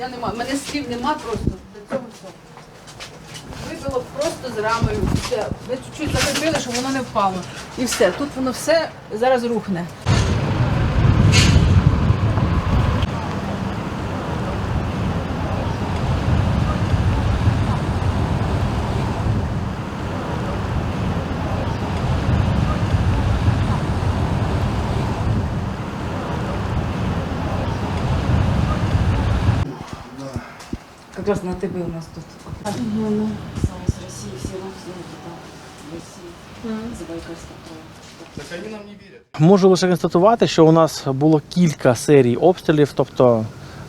Я нема, мене слів нема просто до цього всього. Вибило просто з рамою. Все. Ми чуть-чуть закріпили, щоб воно не впало. І все. Тут воно все зараз рухне. На ТБ у нас тут. ну. С России все родственники там, в нам не верят. Можу лише констатувати, що у нас було кілька серій обстрілів, тобто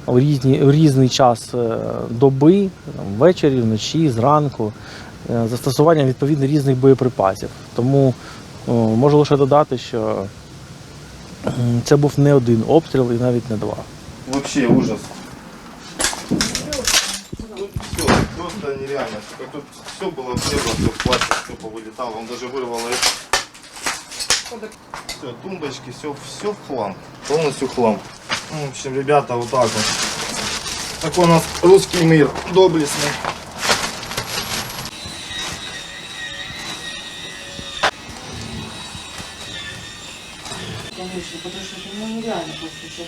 у різні, у різний час е, доби, ввечері, вночі, зранку, е, застосуванням відповідно різних боєприпасів. Тому можу лише додати, що це був не один обстріл і навіть не два. Вообще ужас. Тут все, просто нереально. Как тут все было в небо, все в пластик, все повылетало. Он даже вырвал это. Все, тумбочки, все, все в хлам. Полностью хлам. Ну, В общем, ребята, вот так вот. Такой у нас русский мир, доблестный. Конечно, потому что это ну, нереально просто сейчас.